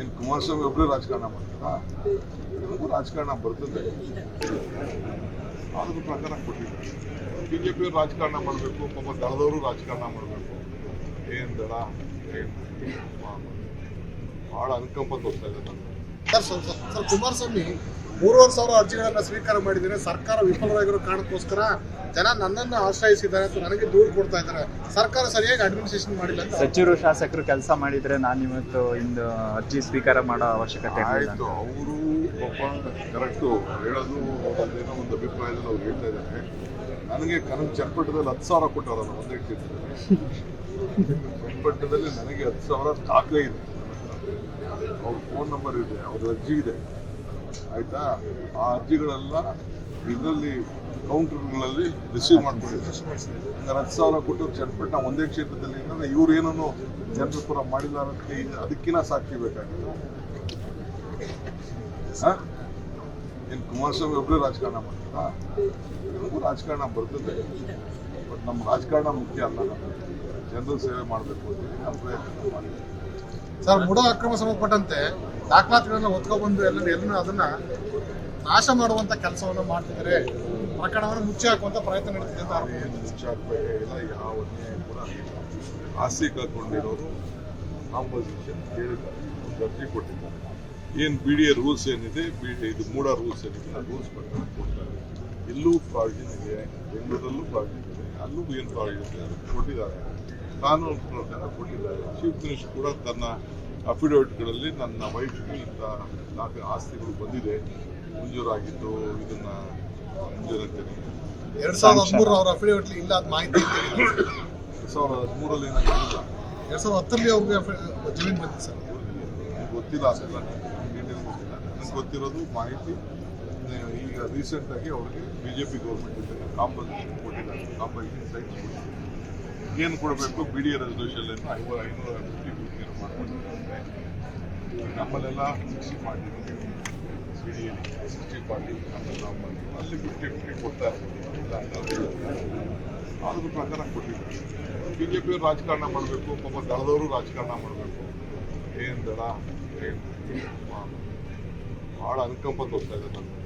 ಏನು ಕುಮಾರಸ್ವಾಮಿ ಒಬ್ಬರೇ ರಾಜಕಾರಣ ಮಾಡ್ತಾರಾ? ನಮಗೂ ರಾಜಕಾರಣ ಬರ್ತದೆ. ಅದ್ರ ಪ್ರಕಾರ ಕೊಟ್ಟಿದ್ದಾರೆ. ಬಿ ಜೆ ಪಿಯವರು ರಾಜಕಾರಣ ಮಾಡಬೇಕು, ಪಾಪ ದಳದವರು ರಾಜಕಾರಣ ಮಾಡಬೇಕು. ಏನು ದಳ, ಏನು ಭಾಳ ಅನುಕಂಪ ತೋರಿಸ್ತಾ ಇದೆ ಸರ್ ಸರ್ ಕುಮಾರಸ್ವಾಮಿ ಮೂರುವರೆ ಸಾವಿರ ಅರ್ಜಿಗಳನ್ನು ಸ್ವೀಕಾರ ಮಾಡಿದರೆ ಸರ್ಕಾರ ವಿಫಲವಾಗಿರೋ ಕಾರಣಕ್ಕೋಸ್ಕರ ಜನ ನನ್ನನ್ನು ಆಶ್ರಯಿಸಿದ್ದಾರೆ ಅಂತ ನನಗೆ ದೂರು ಕೊಡ್ತಾ ಇದ್ದಾರೆ. ಸರ್ಕಾರ ಸರಿಯಾಗಿ ಅಡ್ಮಿನಿಸ್ಟ್ರೇಷನ್ ಮಾಡಿಲ್ಲ ಸಚಿವರು ಶಾಸಕರು ಕೆಲಸ ಮಾಡಿದ್ರೆ ನಾನು ಇವತ್ತು ಇಂದು ಅರ್ಜಿ ಸ್ವೀಕಾರ ಮಾಡೋ ಅವಶ್ಯಕತೆ ಆಯಿತು ಅವರು ಪಾಪ ಕರೆಕ್ಟು ಹೇಳೋದು ಏನೋ ಒಂದು ಅಭಿಪ್ರಾಯದಲ್ಲಿ ಅವ್ರು ಹೇಳ್ತಾ ಇದ್ದಾರೆ. ನನಗೆ ಕನಕ ಚನ್ನಪಟ್ಟಣದಲ್ಲಿ ಹತ್ತು ಸಾವಿರ ಕೊಟ್ಟವರಲ್ಲ ಒಂದು ಇಟ್ಟಿದ್ದಾರೆ ಚನ್ನಪಟ್ಟಣದಲ್ಲಿ ನನಗೆ ಹತ್ತು ಸಾವಿರ ದಾಖಲೆ ಇದೆ. ಅವ್ರ ಫೋನ್ ನಂಬರ್ ಇದೆ ಅವ್ರ ಅರ್ಜಿ ಇದೆ. ಆಯ್ತಾ? ಆ ಅರ್ಜಿಗಳೆಲ್ಲ ಇದರಲ್ಲಿ ಕೌಂಟರ್ಗಳಲ್ಲಿ ರಿಸೀವ್ ಮಾಡ್ಕೊಂಡಿದ್ದಾರೆ. ಹತ್ತು ಸಾವಿರ ಕೊಟ್ಟು ಚಟ್ಪಟ್ಟ ಒಂದೇ ಕ್ಷೇತ್ರದಲ್ಲಿ ಏನಂದ್ರೆ ಇವ್ರು ಏನನ್ನು ಜನರ ಪರ ಮಾಡಿಲ್ಲ ಅನ್ನೋದಕ್ಕೆ ಈಗ ಅದಕ್ಕಿನ್ನ ಸಾಕ್ಷಿ ಬೇಕಾಗಿದೆ ಏನು ಕುಮಾರಸ್ವಾಮಿ ಒಬ್ಬರೇ ರಾಜಕಾರಣ ಮಾಡ್ತಾರಾ? ನಮಗೂ ರಾಜಕಾರಣ ಬರ್ತದೆ. ಬಟ್ ನಮ್ಮ ರಾಜಕಾರಣ ಮುಖ್ಯ ಅಲ್ಲ. ಜನರ ಸೇವೆ ಮಾಡಬೇಕು ಅಂತ ಪ್ರಯತ್ನ ಮಾಡಿದ್ದೀವಿ ಸರ್ ಮೂಡೋ ಅಕ್ರಮ ಸಂಬಂಧಪಟ್ಟಂತೆ ದಾಖಲಾತಿಗಳನ್ನ ಹೊತ್ಕೊಬಂದು ಎಲ್ಲ ಎಲ್ಲ ಅದನ್ನ ನಾಶ ಮಾಡುವಂತ ಕೆಲಸವನ್ನು ಮಾಡ್ತಿದ್ದಾರೆ. ಪ್ರಕರಣವನ್ನು ಮುಚ್ಚಿ ಹಾಕುವಂತ ಪ್ರಯತ್ನ ನಡೆಸಿದೆ ಅಂತ ಆರೋಪ ಕಳ್ಕೊಂಡಿರೋರು ಆಪೋಸಿಷನ್ ಕೇಳಿದ್ದಾರೆ ಅರ್ಜಿ ಕೊಟ್ಟಿದ್ದಾರೆ. ಏನು ಬಿ ಡಿ ಎ ರೂಲ್ಸ್ ಏನಿದೆ? ಬಿ ಇದು ಮೂಡ ರೂಲ್ಸ್ ಏನಿದೆ? ಆ ರೂಲ್ಸ್ ಪ್ರಕಾರ ಕೊಡ್ತಾರೆ. ಎಲ್ಲೂ ಪ್ರಾವಿಷನ್ ಇದೆ. ಬೆಂಗಳೂರಲ್ಲೂ ಪ್ರಾವಿಷನ್ ಇದೆ. ಅಲ್ಲೂ ಏನು ಕೊಟ್ಟಿದ್ದಾರೆ. ಕಾನೂನು ಪ್ರಕಾರ ಕೊಟ್ಟಿದ್ದಾರೆ. ಚೀಫ್ ಮಿನಿಸ್ಟರ್ ಕೂಡ ತನ್ನ ಅಫಿಡವಿಟ್ಗಳಲ್ಲಿ ನನ್ನ ವೈಫ್ಗೆ ಇಂಥ ನಾಲ್ಕು ಆಸ್ತಿಗಳು ಬಂದಿದೆ. ಮಂಜೂರಾಗಿದ್ದು ಇದನ್ನ ಮಂಜೂರಂತೇನೆ ಎರಡು ಸಾವಿರದ ಹದಿಮೂರು ಅವರ ಅಫಿಡೇವಿಟ್ ಇಲ್ಲ ಅದು ಮಾಹಿತಿ ಎರಡು ಸಾವಿರದ ಹದಿಮೂರಲ್ಲಿ ಏನಾಗಿಲ್ಲ ಎರಡು ಸಾವಿರದ ಹತ್ತರಲ್ಲಿ ಅವ್ರಿಗೆ ಜಮೀನು ಬಂದಿದೆ ಸರ್. ಗೊತ್ತಿಲ್ಲ ಅಷ್ಟೆಲ್ಲ ಡೀಟೇಲ್ ಗೊತ್ತಿಲ್ಲ ನನಗೆ ಗೊತ್ತಿರೋದು ಮಾಹಿತಿ ಈಗ ರೀಸೆಂಟಾಗಿ ಅವ್ರಿಗೆ ಬಿ ಜೆ ಪಿ ಗೌರ್ಮೆಂಟ್ ಇದೆ ಕಾಂಪನ್ಸೇಷನ್ ಕೊಟ್ಟಿದ್ದಾರೆ. ಕಾಂಬಲ್ ಸೈಟ್ ಕೊಟ್ಟಿದ್ದಾರೆ. ಏನು ಕೊಡಬೇಕು? ಬಿ ಡಿ ಎ ರೆಸಲ್ಯೂಷನ್ ಐವ ಐನೂರ ಫಿಫ್ಟಿ ಫಿಫ್ಟಿ ಮಾಡ್ಕೊಂಡಿದ್ದಾರೆ. ನಮ್ಮಲ್ಲೆಲ್ಲ ಸಿಕ್ಸ್ಟಿ ಫಾರ್ಟಿ ಬಿ ಡಿ ಎಲ್ಲಿ ಸಿಕ್ಸ್ಟಿ ಫಾರ್ಟಿ ನಮ್ಮಲ್ಲಿ ಅಲ್ಲಿ ಫಿಫ್ಟಿ ಫಿಫ್ಟಿ ಕೊಡ್ತಾ ಇರ್ಬೋದು ಅದ್ರ ಪ್ರಕಾರ ಕೊಟ್ಟಿದ್ದಾರೆ. ಬಿ ಜೆ ಪಿಯವರು ರಾಜಕಾರಣ ಮಾಡಬೇಕು. ಪಾಪ ದಳದವರು ರಾಜಕಾರಣ ಮಾಡಬೇಕು. ಏನು ದಳ ಏನು? ಭಾಳ ಅನುಕಂಪ ತೋರಿಸ್ತಾ ಇದೆ ನನಗೆ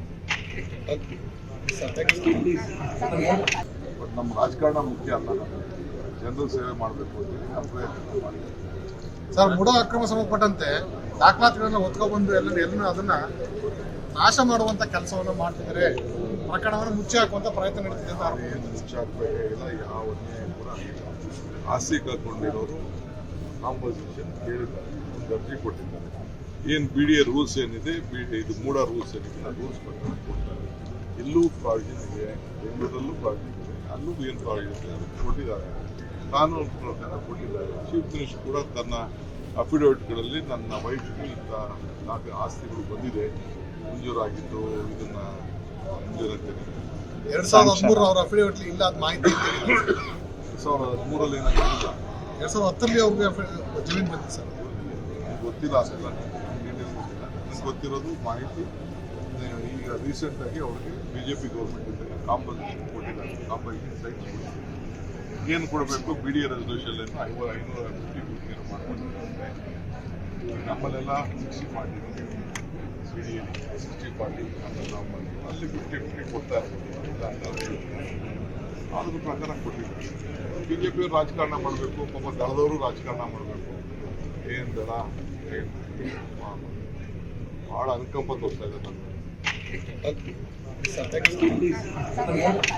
ನಮ್ಮ ರಾಜಕಾರಣ ಮುಖ್ಯ ಅಲ್ಲ ಜನರು ಸೇವೆ ಮಾಡಬೇಕು ಅಂತ ಪ್ರಯತ್ನ ಸರ್ ಮುಡ ಅಕ್ರಮ ಸಂಬಂಧಪಟ್ಟಂತೆ ದಾಖಲಾತಿಗಳನ್ನ ಹೊತ್ಕೊಬಂದು ಎಲ್ಲ ಎಲ್ಲ ಅದನ್ನ ನಾಶ ಮಾಡುವಂತ ಕೆಲಸವನ್ನ ಮಾಡ್ತಿದ್ದಾರೆ. ಪ್ರಕರಣವನ್ನು ಮುಚ್ಚಿ ಹಾಕುವಂತ ಪ್ರಯತ್ನ ನಡೀತಿದೆ ಅಂತ ಆರೋಪ ಏನು ಮುಚ್ಚಾಕಬೇಕಾಗಿಲ್ಲ ಯಾವ ಅನ್ಯಾಯ ಕೂಡ ಆಸ್ತಿ ಕಳ್ಕೊಂಡಿರೋರು ಆಪೋಸಿಷನ್ ಕೇಳಿದ್ದಾರೆ. ಒಂದು ಅರ್ಜಿ ಕೊಟ್ಟಿದ್ದಾರೆ. ಏನು ಬಿ ಡಿ ಎ ರೂಲ್ಸ್ ಏನಿದೆ? ಬಿ ಇದು ಮೂಡ ರೂಲ್ಸ್ ಏನಿದೆ? ಆ ರೂಲ್ಸ್ ಪ್ರಕಾರ ಕೊಡ್ತಾರೆ. ಎಲ್ಲೂ ಪ್ರಾಜೆಕ್ಟ್ ಇದೆ ಬೆಂಗಳೂರಲ್ಲೂ ಪ್ರಾವಿಷನ್ ಇದೆ ಅಲ್ಲೂ ಏನು ಪ್ರಾಜೆಕ್ಟ್ ಇದೆ ಅದಕ್ಕೆ ಕೊಟ್ಟಿದ್ದಾರೆ. ಕಾನೂನು ಪ್ರಕಾರ ಕೊಟ್ಟಿದ್ದಾರೆ. ಚೀಫ್ ಮಿನಿಸ್ಟರ್ ಕೂಡ ತನ್ನ ಅಫಿಡವಿಟ್ಗಳಲ್ಲಿ ನನ್ನ ವೈಫ್ಗೆ ಇಂಥ ನಾಲ್ಕು ಆಸ್ತಿಗಳು ಬಂದಿದೆ. ಮಂಜೂರಾಗಿದ್ದು ಇದನ್ನ ಮಂಜೂರಾಗ್ತೇನೆ ಎರಡು ಸಾವಿರದ ಹದಿಮೂರು ಅವರ ಅಫಿಡವಿಟ್ ಇಲ್ಲ ಅದ್ ಮಾಹಿತಿ ಎರಡು ಸಾವಿರದ ಹದಿಮೂರಲ್ಲಿ ಏನಾಗಿಲ್ಲ ಎರಡು ಸಾವಿರದ ಹತ್ತರಲ್ಲಿ ಅವ್ರಿಗೆ ಜಮೀನು ಬಂದಿದೆ ಸರ್. ಗೊತ್ತಿಲ್ಲ ಅಷ್ಟೆಲ್ಲ ನನಗೆ ಗೊತ್ತಿರೋದು ಮಾಹಿತಿ. ಈಗ ರೀಸೆಂಟಾಗಿ ಅವ್ರಿಗೆ ಬಿ ಜೆ ಪಿ ಗೌರ್ಮೆಂಟ್ ಇದ್ದಾರೆ ಕಾಂಬಲ್ ಕೊಟ್ಟಿದ್ದಾರೆ. ಕಾಂಪನ್ಸೇಷನ್ ಸೈಟ್ ಕೊಟ್ಟಿದ್ದಾರೆ ಏನು ಕೊಡಬೇಕು? ಬಿ ಡಿ ಎ ರೆಸಲ್ಯೂಷನ್ ಐವತ್ತು, ಐನೂರ ಫಿಫ್ಟಿ ಫಿಫ್ಟಿ ಮಾಡ್ಕೊಂಡಿದ್ದಾರೆ ನಮ್ಮಲ್ಲೆಲ್ಲ ಸಿಕ್ಸ್ಟಿ ಫಾರ್ಟಿ ಬಿ ಡಿ ಎಲ್ಲಿ ಸಿಕ್ಸ್ಟಿ ಫಾರ್ಟಿ ನಮ್ಮಲ್ಲಿ ಅಲ್ಲಿ ಫಿಫ್ಟಿ ಫಿಫ್ಟಿ ಕೊಡ್ತಾ ಇರ್ಬೋದು. ಅದ್ರ ಪ್ರಕಾರ ಕೊಟ್ಟಿದ್ದಾರೆ. ಬಿ ಜೆ ಪಿಯವರು ರಾಜಕಾರಣ ಮಾಡಬೇಕು, ಪಾಪ ದಳದವರು ರಾಜಕಾರಣ ಮಾಡಬೇಕು. ಏನು ದಳ? ಏನು? ಭಾಳ ಅನುಕಂಪ ತೋರಿಸ್ತಾ ಇದೆ